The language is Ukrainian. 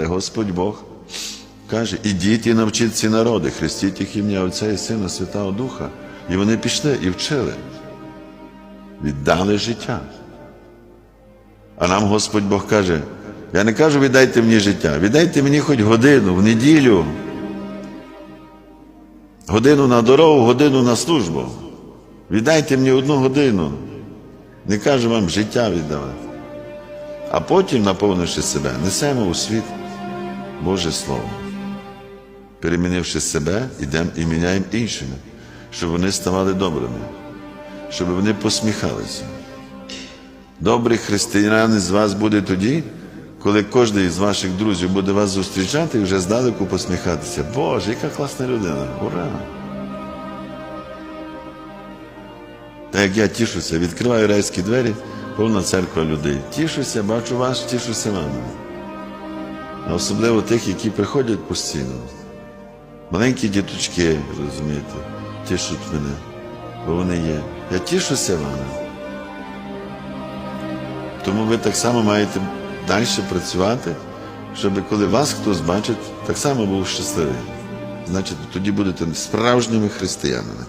Але Господь Бог каже, ідіть і навчіть ці народи, хрестіть їх ім'я Отця і Сина, Святого Духа. І вони пішли і вчили, віддали життя. А нам Господь Бог каже, я не кажу, віддайте мені життя, віддайте мені хоч годину в неділю. Годину на дорогу, годину на службу. Віддайте мені одну годину. Не кажу вам життя віддавати. А потім, наповнивши себе, несемо у світ Боже Слово. Перемінивши себе, йдемо і міняємо іншими, щоб вони ставали добрими, щоб вони посміхалися. Добрий християнин з вас буде тоді, коли кожен із ваших друзів буде вас зустрічати і вже здалеку посміхатися. Боже, яка класна людина! Ура! Так як я тішуся, відкриваю райські двері, повна церква людей. Тішуся, бачу вас, тішуся вами. Особливо тих, які приходять постійно. Маленькі діточки, розумієте, тішуть мене, бо вони є. Я тішуся вами. Тому ви так само маєте далі працювати, щоб коли вас хтось бачить, так само був щасливий. Значить, тоді будете справжніми християнами.